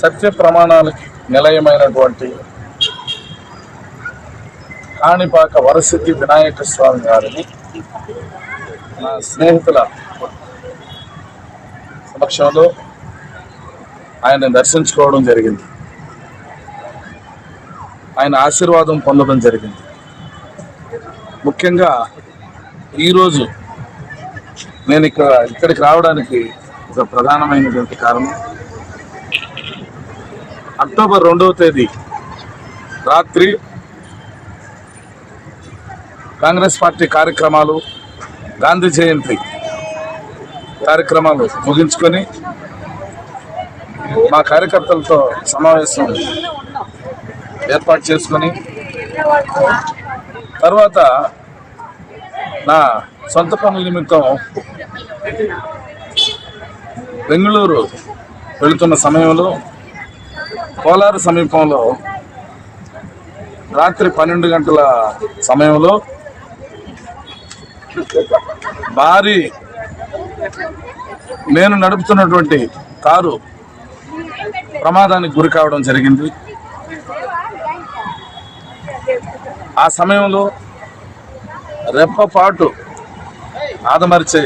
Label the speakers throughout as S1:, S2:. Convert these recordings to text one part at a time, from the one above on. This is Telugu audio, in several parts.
S1: సత్య ప్రమాణాలకి నిలయమైనటువంటి కాణిపాక వరసిద్ధి వినాయక స్వామి గారిని నా స్నేహితుల సమక్షంలో ఆయన దర్శించుకోవడం జరిగింది. ఆయన ఆశీర్వాదం పొందడం జరిగింది. ముఖ్యంగా ఈరోజు నేను ఇక్కడ ఇక్కడికి రావడానికి ఒక ప్రధానమైనటువంటి కారణం అక్టోబర్ రెండవ తేదీ రాత్రి కాంగ్రెస్ పార్టీ కార్యక్రమాలు గాంధీ జయంతి కార్యక్రమాలు ముగించుకొని మా కార్యకర్తలతో సమావేశం ఏర్పాటు చేసుకొని తర్వాత నా సొంత పనుల నిమిత్తం బెంగళూరు వెళుతున్న సమయంలో కోలారు సమీపంలో రాత్రి పన్నెండు గంటల సమయంలో భారీ నేను నడుపుతున్నటువంటి కారు ప్రమాదానికి గురి కావడం జరిగింది. ఆ సమయంలో రెప్పపాటు ఆదమరిచే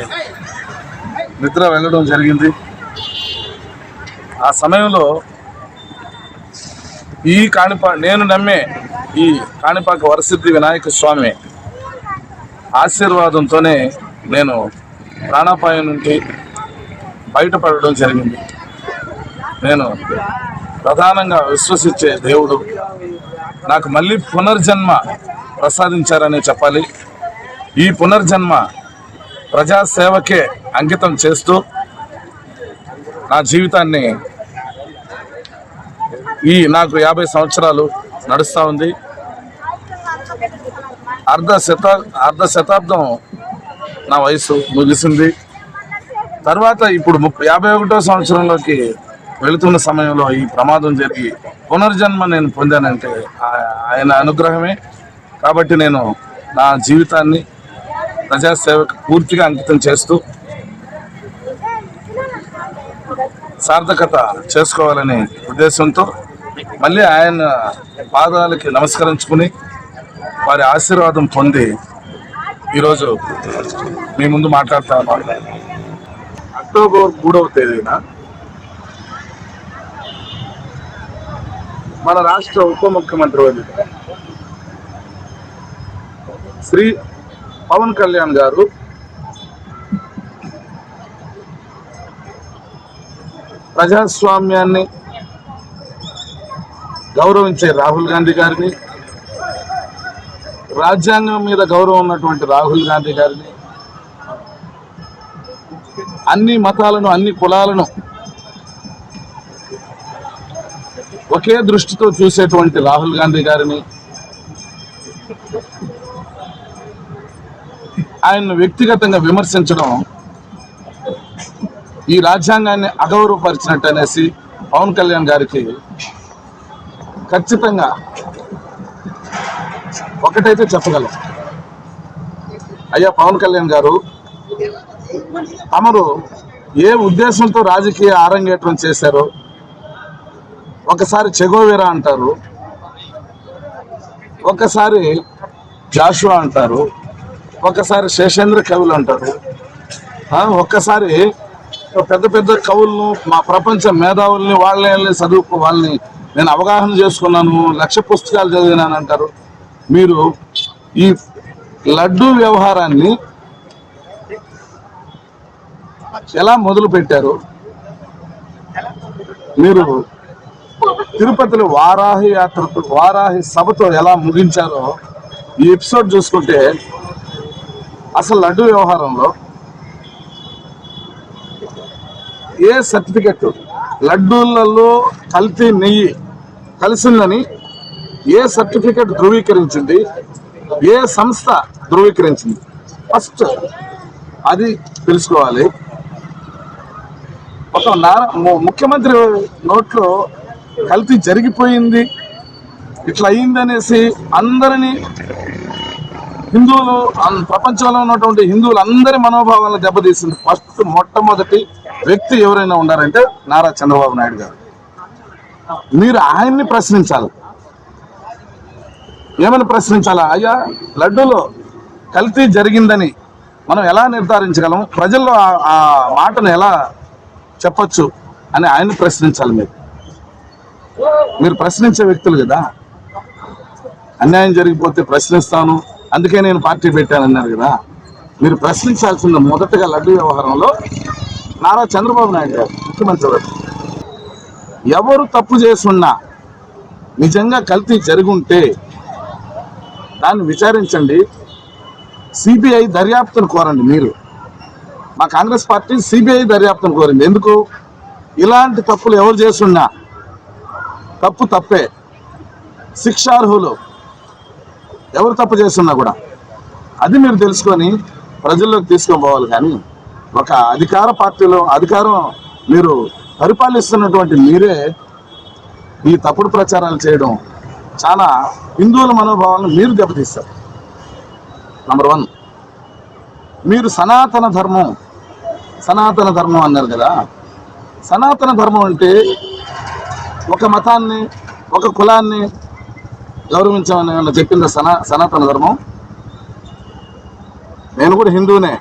S1: నిద్ర వెళ్ళడం జరిగింది. ఆ సమయంలో ఈ కాణిపా నేను నమ్మే ఈ కాణిపాక వరసిద్ధి వినాయక స్వామి ఆశీర్వాదంతోనే నేను ప్రాణాపాయం నుండి బయటపడడం జరిగింది. నేను ప్రధానంగా విశ్వసించే దేవుడు. నాకు మళ్ళీ పునర్జన్మ ప్రసాదించారని చెప్పాలి. ఈ పునర్జన్మ ప్రజాసేవకే అంకితం చేస్తూ నా జీవితాన్ని ఈ నాకు యాభై సంవత్సరాలు నడుస్తూ ఉంది. అర్ధ శతా అర్ధ శతాబ్దం నా వయసు ముగిసింది. తర్వాత ఇప్పుడు ముప్పై యాభై ఒకటో సంవత్సరంలోకి వెళుతున్న సమయంలో ఈ ప్రమాదం జరిగి పునర్జన్మ నేను పొందానంటే ఆయన అనుగ్రహమే. కాబట్టి నేను నా జీవితాన్ని ప్రజాసేవకు పూర్తిగా అంకితం చేస్తూ సార్థకత చేసుకోవాలనే ఉద్దేశంతో మళ్ళీ ఆయన పాదాలకి నమస్కరించుకుని వారి ఆశీర్వాదం పొంది ఈరోజు మీ ముందు మాట్లాడుతా అక్టోబర్ మూడవ తేదీన మన రాష్ట్ర ఉప ముఖ్యమంత్రి వర్యులు శ్రీ పవన్ కళ్యాణ్ గారు ప్రజాస్వామ్యాన్ని గౌరవించే రాహుల్ గాంధీ గారిని రాజ్యాంగం మీద గౌరవం ఉన్నటువంటి రాహుల్ గాంధీ గారిని అన్ని మతాలను అన్ని కులాలను ఒకే దృష్టితో చూసేటువంటి రాహుల్ గాంధీ గారిని ఆయన్ను వ్యక్తిగతంగా విమర్శించడం ఈ రాజ్యాంగాన్ని అగౌరవపరిచినట్టు అనేసి పవన్ కళ్యాణ్ గారికి ఖచ్చితంగా ఒకటైతే చెప్పగలం. అయ్యా పవన్ కళ్యాణ్ గారు తమరు ఏ ఉద్దేశంతో రాజకీయ ఆరంగేట్రం చేశారో ఒకసారి చెగోవెరా అంటారు ఒకసారి జాషువా అంటారు ఒకసారి శేషేంద్ర కవులు అంటారు ఒక్కసారి పెద్ద పెద్ద కవులను మా ప్రపంచ మేధావుల్ని వాళ్ళని చదువుకో వాళ్ళని నేను అవగాహన చేసుకున్నాను లక్ష పుస్తకాలు చదివినాను అంటారు మీరు ఈ లడ్డూ వ్యవహారాన్ని ఎలా మొదలు పెట్టారు? మీరు తిరుపతిలో వారాహి యాత్రతో వారాహి సభతో ఎలా ముగించారో ఈ ఎపిసోడ్ చూసుకుంటే అసలు లడ్డు వ్యవహారంలో ఏ సర్టిఫికెట్? లడ్డూలలో కల్తీ నెయ్యి కలిసిందని ఏ సర్టిఫికెట్ ధృవీకరించింది ఏ సంస్థ ధృవీకరించింది? ఫస్ట్ అది తెలుసుకోవాలి. ఒక ము- ముఖ్యమంత్రి నోట్లో కల్తీ జరిగిపోయింది ఇట్లా అయింది అనేసి అందరినీ హిందువులు ప్రపంచంలో ఉన్నటువంటి హిందువులు అందరి మనోభావాలను దెబ్బతీసింది. ఫస్ట్ మొట్టమొదటి వ్యక్తి ఎవరైనా ఉన్నారంటే నారా చంద్రబాబు నాయుడు గారు. మీరు ఆయన్ని ప్రశ్నించాలి. ఏమని ప్రశ్నించాలా? అయ్యా లడ్డూలో కల్తీ జరిగిందని మనం ఎలా నిర్ధారించగలం? ప్రజల్లో ఆ- మాటను ఎలా చెప్పచ్చు అని ఆయన్ని ప్రశ్నించాలి మీరు. మీరు ప్రశ్నించే వ్యక్తులు కదా. అన్యాయం జరిగిపోతే ప్రశ్నిస్తాను. అందుకే నేను పార్టీ పెట్టాను అన్నారు కదా. మీరు ప్రశ్నించాల్సిన మొదటగా లడ్డు వ్యవహారంలో నారా చంద్రబాబు నాయుడు గారు ముఖ్యమంత్రి గారు. ఎవరు తప్పు చేసున్నా నిజంగా కల్తీ జరుగుంటే దాన్ని విచారించండి. సిబిఐ దర్యాప్తును కోరండి మీరు. మా కాంగ్రెస్ పార్టీ సిబిఐ దర్యాప్తును కోరింది. ఎందుకు? ఇలాంటి తప్పులు ఎవరు చేస్తున్నా తప్పు తప్పే. శిక్షార్హులు ఎవరు తప్పు చేస్తున్నా కూడా. అది మీరు తెలుసుకొని ప్రజల్లోకి తీసుకొని పోవాలి కానీ ఒక అధికార పార్టీలో అధికారం మీరు పరిపాలిస్తున్నటువంటి మీరే ఈ తప్పుడు ప్రచారాలు చేయడం చాలా హిందువుల మనోభావాలను మీరు దెబ్బతీస్తారు నంబర్ వన్ మీరు సనాతన ధర్మం సనాతన ధర్మం అన్నారు కదా. సనాతన ధర్మం అంటే ఒక మతాన్ని ఒక కులాన్ని గౌరవించమని ఏమన్నా చెప్పిందా సనా సనాతన ధర్మం? నేను కూడా హిందువునే.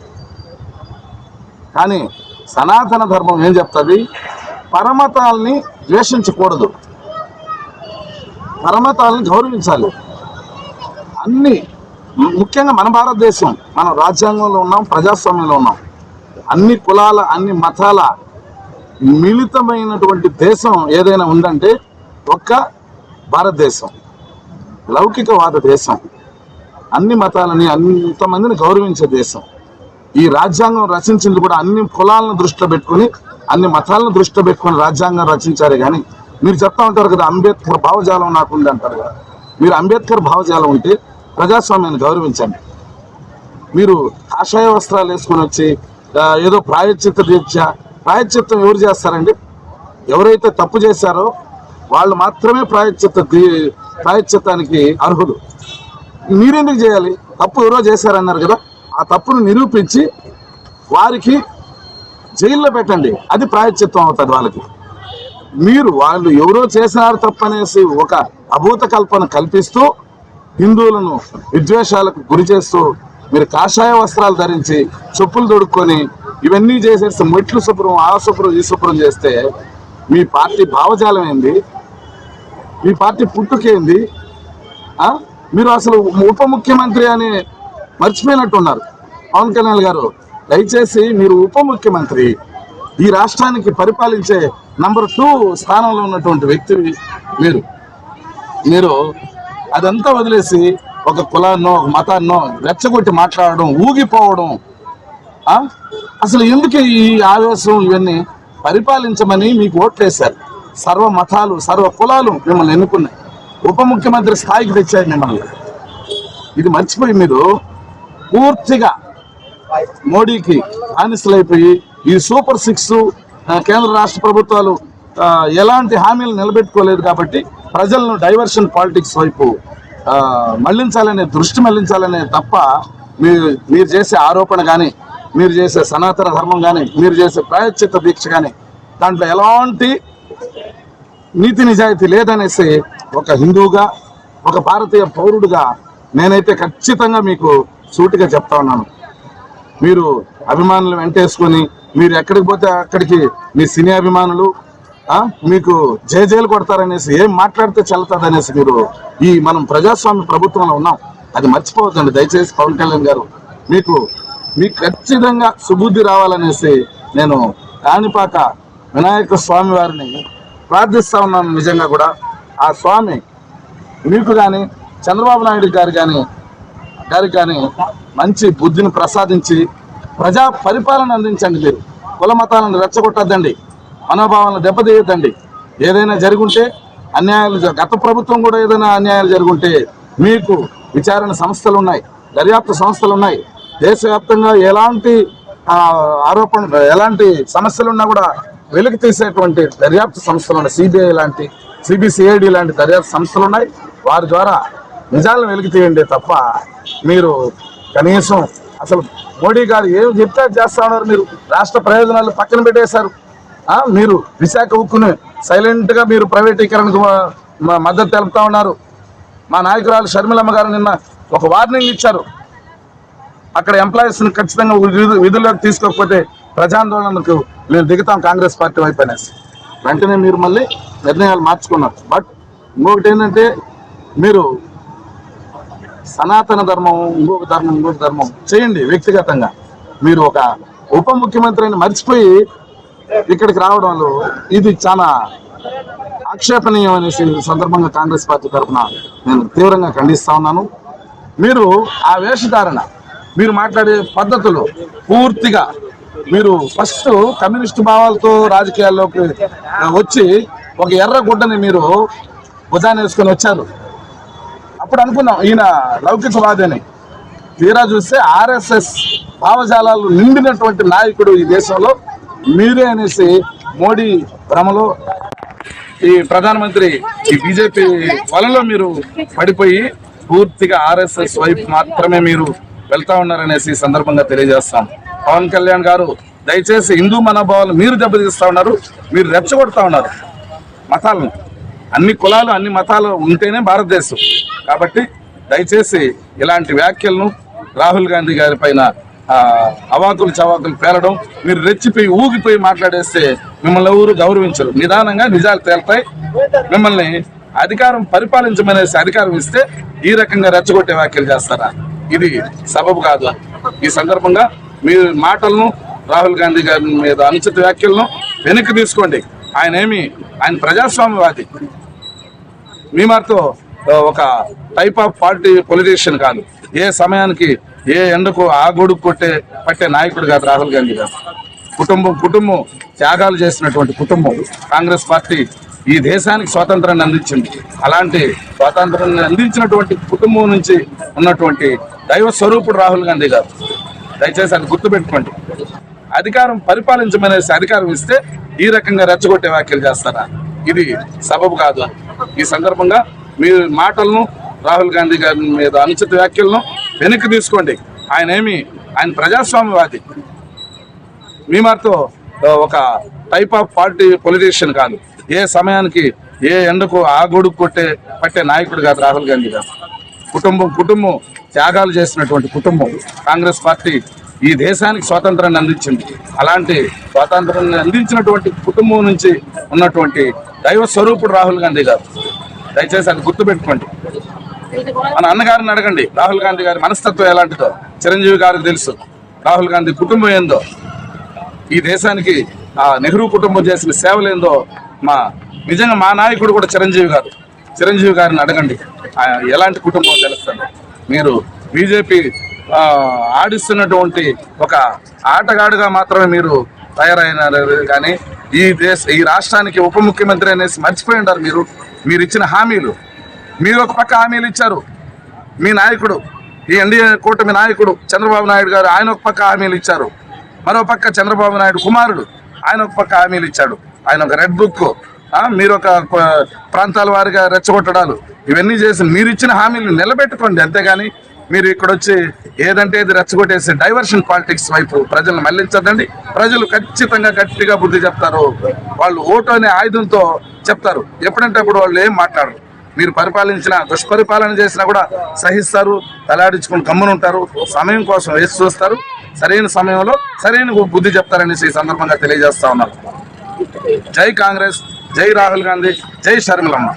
S1: కానీ సనాతన ధర్మం ఏం చెప్తుంది? పరమతాల్ని ద్వేషించకూడదు. పరమతాల్ని గౌరవించాలి. అన్ని ముఖ్యంగా మన భారతదేశం మన రాజ్యాంగంలో ఉన్నాం ప్రజాస్వామ్యంలో ఉన్నాం. అన్ని కులాల అన్ని మతాల మిళితమైనటువంటి దేశం ఏదైనా ఉందంటే ఒక్క భారతదేశం. లౌకికవాద దేశం. అన్ని మతాలని అంతమందిని గౌరవించే దేశం. ఈ రాజ్యాంగం రచించింది కూడా అన్ని కులాలను దృష్టిలో పెట్టుకుని అన్ని మతాలను దృష్టిలో పెట్టుకుని రాజ్యాంగం రచించారు కానీ మీరు చెప్తా ఉంటారు కదా అంబేద్కర్ భావజాలం నాకు ఉంది అంటారు కదా. మీరు అంబేద్కర్ భావజాలం ఉంటే ప్రజాస్వామ్యాన్ని గౌరవించండి. మీరు ఆశయ వస్త్రాలు వేసుకొని వచ్చి ఏదో ప్రాయశ్చిత్త దీక్ష ప్రాయశ్చిత్తం ఎవరు చేస్తారండి? ఎవరైతే తప్పు చేశారో వాళ్ళు మాత్రమే ప్రాయచిత్త ప్రాయచిత్తానికి ప్రాయశ్చిత్తానికి అర్హులు. మీరెందుకు చేయాలి? తప్పు ఎవరో చేశారన్నారు కదా ఆ తప్పును నిరూపించి వారికి జైల్లో పెట్టండి. అది ప్రాయశ్చిత్వం అవుతుంది వాళ్ళకి. మీరు వాళ్ళు ఎవరో చేసినారు తప్పనేసి ఒక అభూత కల్పన కల్పిస్తూ హిందువులను విద్వేషాలకు గురి చేస్తూ మీరు కాషాయ వస్త్రాలు ధరించి చెప్పులు దొడుక్కొని ఇవన్నీ చేసేస్తే మెట్లు శుభ్రం ఆ శుభ్రం ఈ శుభ్రం చేస్తే మీ పార్టీ భావజాలం ఏంది? మీ పార్టీ పుట్టుకేంది మీరు అసలు ఉప ముఖ్యమంత్రి అని మర్చిపోయినట్టున్నారు. పవన్ కళ్యాణ్ గారు. దయచేసి మీరు ఉప ముఖ్యమంత్రి ఈ రాష్ట్రానికి పరిపాలించే నంబర్ టూ స్థానంలో ఉన్నటువంటి వ్యక్తి మీరు. మీరు అదంతా వదిలేసి ఒక కులాన్నో ఒక మతాన్నో రెచ్చగొట్టి మాట్లాడడం ఊగిపోవడం అసలు ఎందుకు ఈ ఆవేశం ఇవన్నీ పరిపాలించమని మీకు ఓట్లేశారు? సర్వ మతాలు సర్వ కులాలు మిమ్మల్ని ఎన్నుకున్నాయి. ఉప ముఖ్యమంత్రి స్థాయికి తెచ్చారు మిమ్మల్ని. ఇది మర్చిపోయి మీరు పూర్తిగా మోడీకి ఆనిసలైపోయి ఈ సూపర్ సిక్స్ కేంద్ర రాష్ట్ర ప్రభుత్వాలు ఎలాంటి హామీలు నిలబెట్టుకోలేదు కాబట్టి ప్రజలను డైవర్షన్ పాలిటిక్స్ వైపు మళ్ళించాలనే దృష్టి మళ్ళించాలనే తప్ప మీరు మీరు చేసే ఆరోపణ కానీ మీరు చేసే సనాతన ధర్మం కానీ మీరు చేసే ప్రాయశ్చిత్త దీక్ష కానీ దాంట్లో ఎలాంటి నీతి నిజాయితీ లేదనేసి ఒక హిందువుగా ఒక భారతీయ పౌరుడుగా నేనైతే ఖచ్చితంగా మీకు సూటిగా చెప్తా ఉన్నాను. మీరు అభిమానులు వెంటేసుకొని మీరు ఎక్కడికి పోతే అక్కడికి మీ సినీ అభిమానులు మీకు జయజయలు కొడతారనేసి ఏం మాట్లాడితే చెల్లుతుంది అనేసి మీరు ఈ మనం ప్రజాస్వామ్య ప్రభుత్వంలో ఉన్నాం. అది మర్చిపోవద్దండి. దయచేసి పవన్ కళ్యాణ్ గారు మీకు మీకు ఖచ్చితంగా సుబుద్ధి రావాలనేసి నేను కాణిపాక వినాయక స్వామి వారిని ప్రార్థిస్తా ఉన్నాను నిజంగా కూడా. ఆ స్వామి మీకు కానీ చంద్రబాబు నాయుడు గారు కానీ గారికి కానీ మంచి బుద్ధిని ప్రసాదించి ప్రజా పరిపాలన అందించండి మీరు. కుల మతాలను రెచ్చగొట్టద్దండి. మనోభావాలను దెబ్బతీయద్దండి. ఏదైనా జరుగుంటే అన్యాయాలు జ- గత ప్రభుత్వం కూడా ఏదైనా అన్యాయాలు జరుగుంటే మీకు విచారణ సంస్థలు ఉన్నాయి దర్యాప్తు సంస్థలు ఉన్నాయి దేశవ్యాప్తంగా ఎలాంటి ఆరోపణ ఎలాంటి సమస్యలు ఉన్నా కూడా వెలికి తీసేటువంటి దర్యాప్తు సంస్థలు ఉన్నాయి సిబిఐ లాంటి సిబిసిఐడి లాంటి దర్యాప్తు సంస్థలు ఉన్నాయి వారి ద్వారా నిజాలను వెలికి తీయండి తప్ప మీరు కనీసం అసలు మోడీ గారు ఏం చెప్తే చేస్తా ఉన్నారు మీరు. రాష్ట్ర ప్రయోజనాలు పక్కన పెట్టేశారు. మీరు విశాఖ ఉక్కుని సైలెంట్గా మీరు ప్రైవేటీకరణకు మద్దతు తెలుపుతా ఉన్నారు. మా నాయకురాలు షర్మిలమ్మ గారు నిన్న ఒక వార్నింగ్ ఇచ్చారు. అక్కడ ఎంప్లాయీస్ని ఖచ్చితంగా విధుల్లోకి తీసుకోకపోతే ప్రజాందోళనకు మేము దిగుతాం కాంగ్రెస్ పార్టీ వైపు అనేసి. వెంటనే మీరు మళ్ళీ నిర్ణయాలు మార్చుకున్నారు. బట్ ఇంకొకటి ఏంటంటే మీరు సనాతన ధర్మం ఇంకొక ధర్మం ఇంకొక ధర్మం. చేయండి వ్యక్తిగతంగా. మీరు ఒక ఉప ముఖ్యమంత్రిని మర్చిపోయి ఇక్కడికి రావడంలో ఇది చాలా ఆక్షేపణీయం అనేసి సందర్భంగా కాంగ్రెస్ పార్టీ తరఫున నేను తీవ్రంగా ఖండిస్తా ఉన్నాను. మీరు ఆ వేషధారణ మీరు మాట్లాడే పద్ధతులు పూర్తిగా మీరు ఫస్ట్ కమ్యూనిస్ట్ భావాలతో రాజకీయాల్లోకి వచ్చి ఒక ఎర్ర గుడ్డని మీరు భుజాన్ని వేసుకొని వచ్చారు. అప్పుడు అనుకున్నాం ఈయన లౌకికవాది అని తీరా చూస్తే ఆర్ఎస్ఎస్ భావజాలాలు నిండినటువంటి నాయకుడు ఈ దేశంలో మీరే అనేసి మోడీ భ్రమలో ఈ ప్రధానమంత్రి ఈ బీజేపీ వలలో మీరు పడిపోయి పూర్తిగా ఆర్ఎస్ఎస్ వైపు మాత్రమే మీరు వెళ్తా ఉన్నారనేసి సందర్భంగా తెలియజేస్తాం. పవన్ కళ్యాణ్ గారు దయచేసి హిందూ మనోభావాలు మీరు దెబ్బతీస్తా ఉన్నారు మీరు రెచ్చగొడతా ఉన్నారు. మతాలను అన్ని కులాలు అన్ని మతాలు ఉంటేనే భారతదేశం. కాబట్టి దయచేసి ఇలాంటి వ్యాఖ్యలను రాహుల్ గాంధీ గారి పైన అవాతులు అవాకులు చవాకులు పేలడం మీరు రెచ్చిపోయి ఊగిపోయి మాట్లాడేస్తే మిమ్మల్ని ఎవరు గౌరవించరు. నిదానంగా నిజాలు తేలుతాయి. మిమ్మల్ని అధికారం పరిపాలించమనేసి అధికారం ఇస్తే ఈ రకంగా రెచ్చగొట్టే వ్యాఖ్యలు చేస్తారా? ఇది సబబు కాదు. ఈ సందర్భంగా మీ మాటలను రాహుల్ గాంధీ గారి మీద అనుచిత వ్యాఖ్యలను వెనక్కి తీసుకోండి. ఆయన ఏమి ఆయన ప్రజాస్వామ్యవాది మీమార్తో ఒక టైప్ ఆఫ్ పార్టీ పొలిటీషియన్ కాదు. ఏ సమయానికి ఏ ఎండకు ఆ గొడుగు కొట్టే పట్టే నాయకుడు కాదు రాహుల్ గాంధీ గారు. కుటుంబం కుటుంబం త్యాగాలు చేసినటువంటి కుటుంబం. కాంగ్రెస్ పార్టీ ఈ దేశానికి స్వాతంత్రాన్ని అందించింది. అలాంటి స్వాతంత్రాన్ని అందించినటువంటి కుటుంబం నుంచి ఉన్నటువంటి దైవ స్వరూపుడు రాహుల్ గాంధీ గారు. దయచేసి అది గుర్తుపెట్టుకోండి. అధికారం పరిపాలించమనేసి అధికారం ఇస్తే ఈ రకంగా రెచ్చగొట్టే వ్యాఖ్యలు చేస్తారా? ఇది సబబు కాదు. ఈ సందర్భంగా మీ మాటలను రాహుల్ గాంధీ గారి మీద అనుచిత వ్యాఖ్యలను వెనక్కి తీసుకోండి. ఆయన ఏమి? ఆయన ప్రజాస్వామ్యవాది. మీ మారితో ఒక టైప్ ఆఫ్ పార్టీ పొలిటీషియన్ కాదు. ఏ సమయానికి ఏ ఎండకు ఆ గొడుగు కొట్టే పట్టే నాయకుడు కాదు రాహుల్ గాంధీ గారు. కుటుంబం కుటుంబం త్యాగాలు చేసినటువంటి కుటుంబం. కాంగ్రెస్ పార్టీ ఈ దేశానికి స్వాతంత్రాన్ని అందించింది. అలాంటి స్వాతంత్రాన్ని అందించినటువంటి కుటుంబం నుంచి ఉన్నటువంటి దైవ స్వరూపుడు రాహుల్ గాంధీ గారు. దయచేసి అది గుర్తుపెట్టుకోండి. మన అన్నగారిని అడగండి రాహుల్ గాంధీ గారి మనస్తత్వం ఎలాంటిదో? చిరంజీవి గారికి తెలుసు రాహుల్ గాంధీ కుటుంబం ఏందో? ఈ దేశానికి ఆ నెహ్రూ కుటుంబం చేసిన సేవలు ఏందో? మా నిజంగా మా నాయకుడు కూడా చిరంజీవి గారు. చిరంజీవి గారిని అడగండి. ఎలాంటి కుటుంబం తెలుస్తుంది? మీరు బీజేపీ ఆడిస్తున్నటువంటి ఒక ఆటగాడుగా మాత్రమే మీరు తయారైనారు కానీ ఈ దేశ ఈ రాష్ట్రానికి ఉప ముఖ్యమంత్రి అనేసి మర్చిపోయి ఉంటారు మీరు. మీరు ఇచ్చిన హామీలు. మీరు ఒక పక్క హామీలు ఇచ్చారు. మీ నాయకుడు ఈ ఎన్డీఏ కూటమి నాయకుడు చంద్రబాబు నాయుడు గారు ఆయన ఒక పక్క హామీలు ఇచ్చారు. మరో పక్క చంద్రబాబు నాయుడు కుమారుడు ఆయన ఒక పక్క హామీలు ఇచ్చాడు. ఆయన ఒక రెడ్ బుక్ మీరు ఒక ప్రాంతాల వారిగా రెచ్చగొట్టడాలు. ఇవన్నీ చేసి మీరు ఇచ్చిన హామీలు నిలబెట్టుకోండి అంతేగాని మీరు ఇక్కడ వచ్చి ఏదంటే ఇది రెచ్చగొట్టేసి డైవర్షన్ పాలిటిక్స్ వైపు ప్రజలను మళ్ళించదండి ప్రజలు ఖచ్చితంగా గట్టిగా బుద్ధి చెప్తారు. వాళ్ళు ఓటు అనే ఆయుధంతో చెప్తారు. ఎప్పుడంటే అప్పుడు వాళ్ళు ఏం మాట్లాడరు. మీరు పరిపాలించిన దుష్పరిపాలన చేసినా కూడా సహిస్తారు తలాడించుకుని గమ్మునుంటారు సమయం కోసం వేసి చూస్తారు. సరైన సమయంలో సరైన బుద్ధి చెప్తారనేసి ఈ సందర్భంగా తెలియజేస్తా ఉన్నారు జై కాంగ్రెస్ జై రాహుల్ గాంధీ జై షర్మిలమ్మ